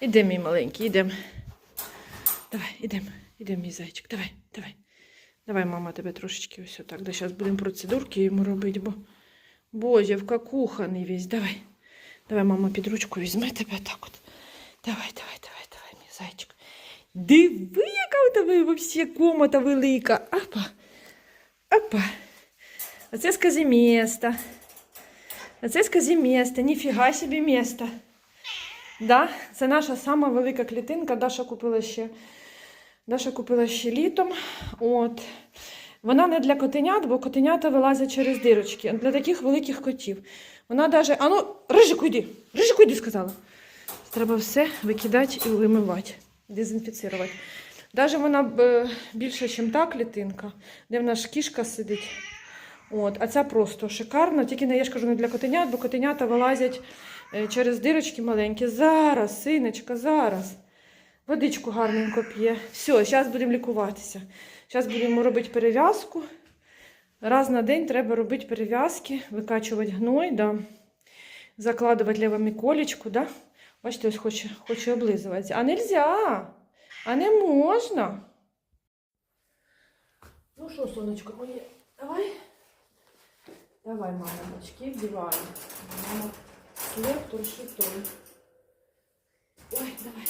Іди, мій маленький, ідемо. Давай, ідемо, ідемо, мій зайчик. Давай, давай. Давай, мама, тебе трошечки ось отак. Да, зараз будемо процедурки йому робити, бо Боже, в какуханий весь. Давай. Давай, мама, під ручку візьме тебе так от. Давай, давай, давай, давай, мій зайчик. Диви, яка у тебе вообще комната велика. Апа. Опа. Оце скажи місто. Оце скажи місто. Ніфіга собі місто. Да, це наша сама велика клітинка. Даша купила ще. Даша купила ще літом. От. Вона не для котенят, бо котенята вилазять через дирочки. Для таких великих котів. Вона даже. А ну, рижику йди! Рижику йди, сказала. Треба все викидати і вимивати, дезінфіцірувати. Даже вона е, більше, ніж та клітинка, де в нас кішка сидить. От, а ця просто шикарна, тільки не я ж кажу не для котенят, бо котенята вилазять через дирочки маленькі. Зараз, синочка, зараз. Водичку гарненько п'є. Все, зараз будемо лікуватися. Зараз будемо робити перев'язку. Раз на день треба робити перев'язки, викачувати гной, да. закладувати лівами колечку. Да. Бачите, ось хоче, хоче облизуватися. А нельзя! А не можна. Ну що, сонечко, моє, давай. Давай, мамочки, вдіваємо. Хліб турши. Ой, давай.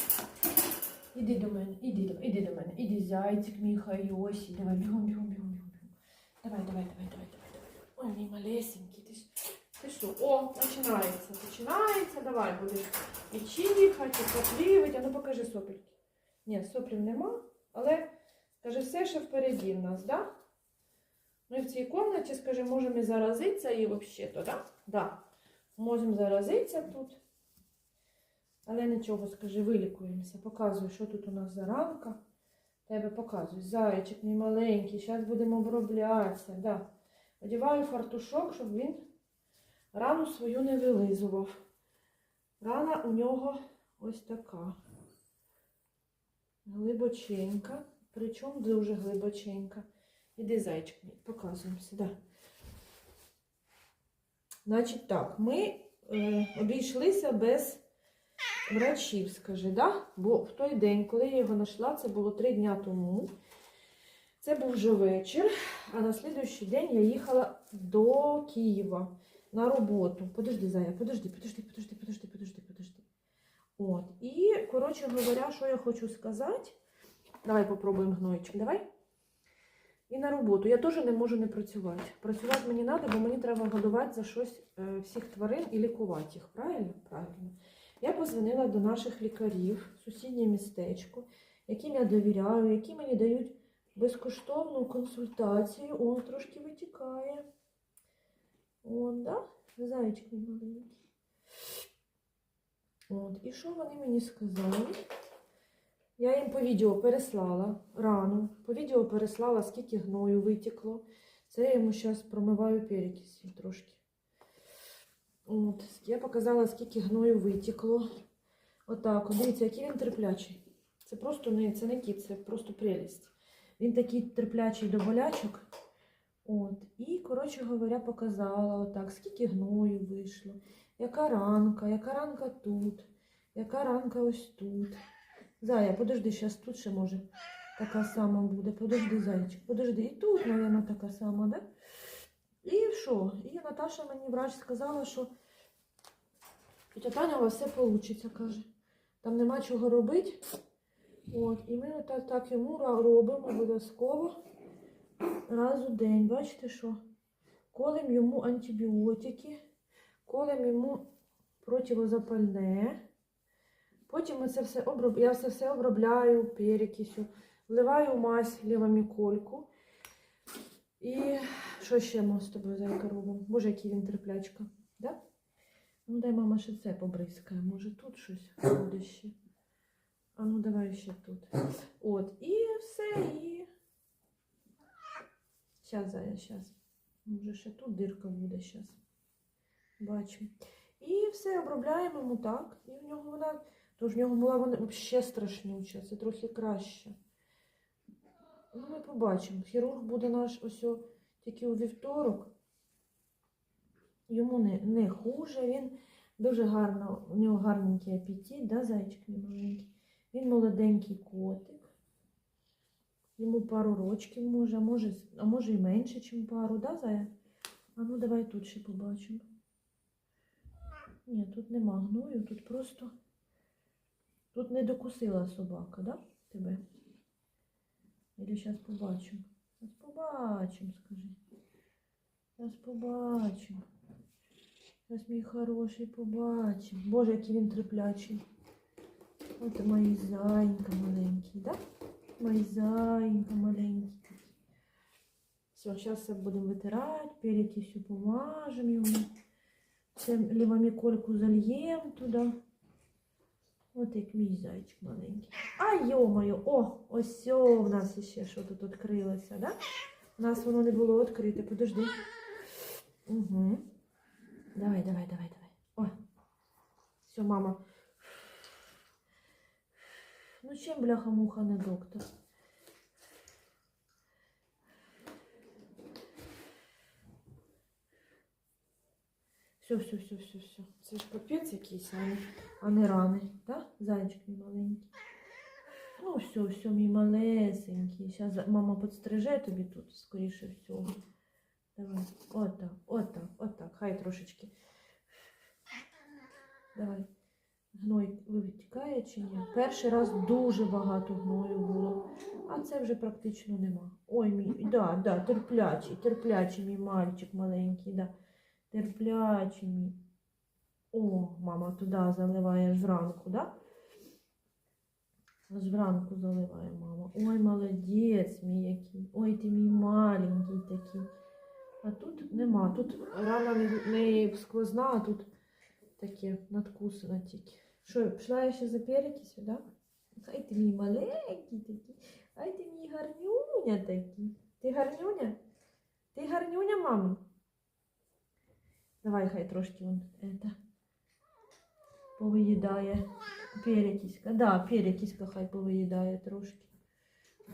Іди до мене, іди іди до мене, іди зайчик, мій хайосі. Давай, бігом, бігом, бігом, бігом. Давай, давай, давай, давай, давай, давай. Ой, мій малесенький, ти, що? О, починається, починається, давай, будеш і чихати, і соплівити. А ну покажи сопельки. Ні, соплів нема, але, каже, все ще впереді в нас, да? Ми в цій кімнаті, скажи, можемо і заразитися і взагалі-то, да? Да. Можемо заразитися тут. Але нічого, скажи, вилікуємося. Показуй, що тут у нас за ранка. Тебе показуй. Зайчик мій маленький, зараз будемо оброблятися. Да. Одіваю фартушок, щоб він рану свою не вилизував. Рана у нього ось така. Глибоченька. Причому дуже глибоченька. Іди, зайчик, мій, показуємо сюди. Значить так, ми е, обійшлися без врачів, скажи, да? Бо в той день, коли я його знайшла, це було три дня тому. Це був вже вечір, а на слідуючий день я їхала до Києва на роботу. Подожди, Зая, подожди, подожди, подожди, подожди, подожди, подожди. От. І, коротше говоря, що я хочу сказати. Давай попробуємо гнойчик. Давай. І на роботу. Я теж не можу не працювати. Працювати мені треба, бо мені треба годувати за щось е, всіх тварин і лікувати їх. Правильно? Правильно. Я позвонила до наших лікарів сусіднє містечко, яким я довіряю, які мені дають безкоштовну консультацію. О, трошки витікає. О, да? Зайчик маленький. От. І що вони мені сказали? Я їм по відео переслала рану, по відео переслала, скільки гною витекло. Це я йому зараз промиваю перекисі трошки. От, я показала, скільки гною витекло. Отак, от, дивіться, який він терплячий. Це просто не, це не кіт, це просто прелість. Він такий терплячий до болячок. От. І, коротше говоря, показала отак, скільки гною вийшло, яка ранка, яка ранка тут, яка ранка ось тут. Зая, подожди, зараз тут ще може така сама буде. Подожди, зайчик, подожди. І тут, мабуть, така сама, да? І що? І Наташа мені врач сказала, що тетя Таня у вас все вийде, каже. Там нема чого робити. От, і ми отак так йому робимо обов'язково раз у день. Бачите, що? Колем йому антибіотики, колем йому противозапальне. Потім це все оброб... я це все обробляю перекисю, вливаю мазь лівомікольку. І що ще ми з тобою зайка робимо? Боже, який він терплячка. Да? Ну, дай мама ще це побризкає. Може тут щось буде ще. А ну давай ще тут. От, і все, і. Щас, зая, щас. Може, ще тут дирка буде щас. Бачимо. І все обробляємо йому так. І в нього вона. Тож в нього була вона взагалі страшнюча, це трохи краще. Ну, ми побачимо. Хірург буде наш ось тільки у вівторок. Йому не, не хуже, він Дуже гарно, у нього гарненький апетит, да, зайчик мій маленький. Він молоденький котик. Йому пару рочків може, а може, а може і менше, ніж пару, да, Зая? А ну давай тут ще побачимо. Ні, тут нема гною, тут просто. Тут не докусила собака, да? Тебе? Или зараз побачимо. Зараз побачимо, скажи. Зараз побачимо. Зараз мій хороший побачимо. Боже, який він терплячий. От мої зайка маленький, да? Мої зайка маленький. Все, зараз все будемо витирати, перекисю помажемо йому. Це лівомікольку зальємо туди. От як мій зайчик маленький. А йо-моє, о, ось все в нас ще що тут відкрилося, да? У нас воно не було відкрите, подожди. Угу. Давай, давай, давай, давай. О. Все, мама. Ну чим бляха-муха не доктор? Все, все, все, все, все. Це ж капець якийсь, а не рани, так? Зайчик мій маленький. Ну, все, все, мій малесенький. Зараз мама підстриже тобі тут, скоріше всього. Давай, отак, отак, отак. Хай трошечки. Давай. Гной витікає чи ні? Перший раз дуже багато гною було, а це вже практично нема. Ой, мій, да, да, терплячий, терплячий мій мальчик маленький, да. Терплячий мій. О, мама туди заливає зранку, да? Зранку заливає мама. Ой, молодець мій який. Ой, ти мій маленький такий. А тут нема. Тут рана не, сквозна, а тут таке надкусане тільки. Що, пішла я ще за перекисю, да? Ай ти мій маленький такий. Ай ти мій гарнюня такий. Ти гарнюня? Ти гарнюня, мамі? Давай хай трошки он это повиїдає перекиська. Да, перекиська хай повиїдає трошки.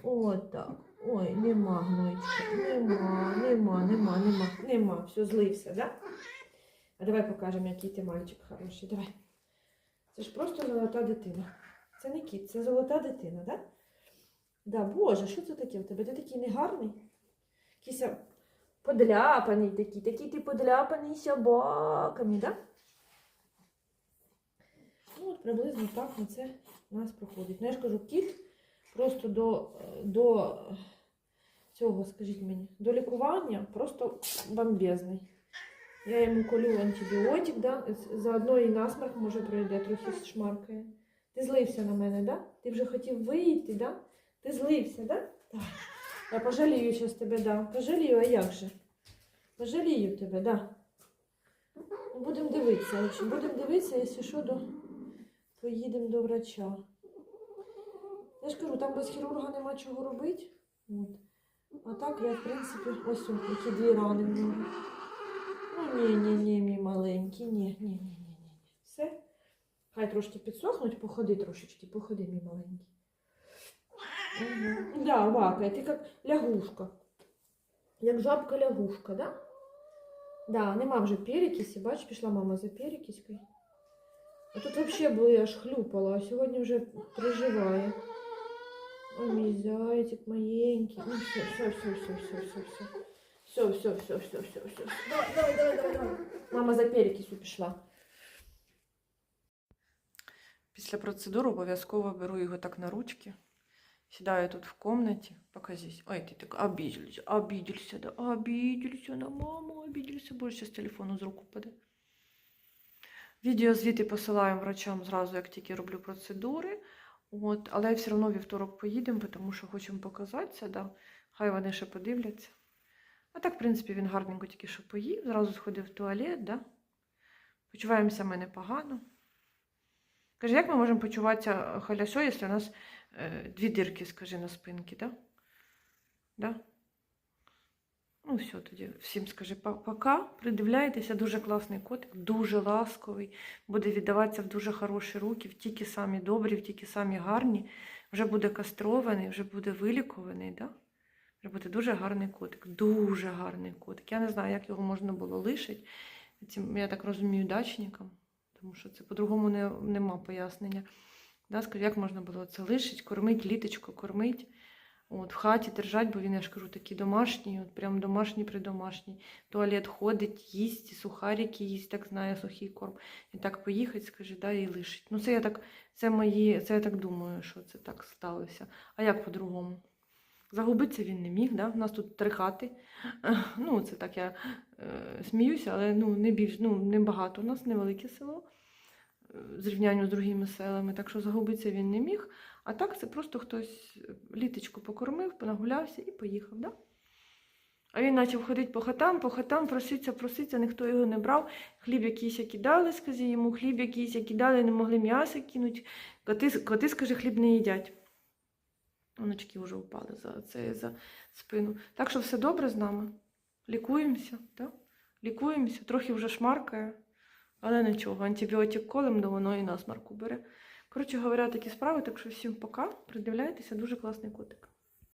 От так. Ой, нема гнойчика. Нема, нема, нема, нема, нема. Все, злився, да? А давай покажемо, який ти мальчик хороший. Давай. Це ж просто золота дитина. Це не кіт, це золота дитина, да? Да, Боже, що це таке в тебе? Ти такий негарний? Якийсь подляпаний такий, такий ти подляпаний собаками, да? Приблизно так на це у нас проходить. Ну, я ж кажу, кіт просто до, до цього, скажіть мені, до лікування просто бомбезний. Я йому колю антибіотик, да? заодно і насморк може пройде, трохи шмаркає. Ти злився на мене, да? Ти вже хотів вийти, да? Ти злився, да? Так. Я пожалію зараз тебе, да. Пожалію, а як же? Пожалію тебе, да. Будемо дивитися. Будемо дивитися, якщо що, до... поїдемо до врача. Я ж кажу, там без хірурга нема чого робити. От. А так я, в принципі, ось які дві рани в нього. Ну, ні, ні, ні, мій маленький, ні, ні, ні, ні, ні. Все. Хай трошки підсохнуть, походи трошечки, походи, мій маленький. Угу. Да, ти як лягушка. Як жабка лягушка, да? Да, нема вже перекисі, бач, пішла мама за перекиською. Тут взагалі були аж хлюпала, а сьогодні вже приживає. Ой, мій зайчик маленький. Ну, все, все, все, все, все, все, все. Все, все, все, все, все, все. Давай, давай, давай, давай, давай. Мама за перекисю пішла. Після процедури обов'язково беру його так на ручки. Сідаю тут в комнаті, показись. Ой, ти так обиделся, обиделся, да, обиделся на маму, обиделся. Боже, зараз телефону з рук упаде. Відео звіти посилаємо врачам зразу, як тільки роблю процедури. От, але все одно вівторок поїдемо, тому що хочемо показатися, да. хай вони ще подивляться. А так, в принципі, він гарненько тільки що поїв, зразу сходив в туалет, да. Почуваємося ми непогано. Каже, як ми можемо почуватися халясо, якщо у нас е, дві дирки, скажи, на спинці, да? Да? Ну, все тоді. Всім скажи пока. Придивляйтеся, дуже класний котик, дуже ласковий, буде віддаватися в дуже хороші руки, в тільки самі добрі, в тільки самі гарні. Вже буде кастрований, вже буде вилікуваний, да? Вже буде дуже гарний котик, дуже гарний котик. Я не знаю, як його можна було лишити. Цим, я так розумію, дачникам. тому що це по-другому не, нема пояснення. Да, скажу, як можна було це лишить, кормить, літочку кормить. От, в хаті держать, бо він, я ж кажу, такий домашній, от прям домашній придомашній. Туалет ходить, їсть, сухарики їсть, так знає, сухий корм. І так поїхать, скаже, да, і лишить. Ну, це я так, це мої, це я так думаю, що це так сталося. А як по-другому? Загубитися він не міг, да? У нас тут три хати. Ну, це так я е, сміюся, але ну, не більш, ну, не багато. У нас невелике село в зрівнянні з другими селами, так що загубитися він не міг. А так це просто хтось літочку покормив, понагулявся і поїхав. Да? А він почав ходити по хатам, по хатам, проситься, проситься, ніхто його не брав. Хліб якийсь як кидали, скажи йому, хліб якийсь як кидали, не могли м'ясо кинути. Коти, коти, скажи, хліб не їдять. Оночки вже впали за це за спину. Так що все добре з нами. Лікуємося, да? лікуємося, трохи вже шмаркає, але нічого. Антибіотик колем, до воно і насмарку бере. Коротше говоря, такі справи, так що всім пока. Придивляйтеся, дуже класний котик.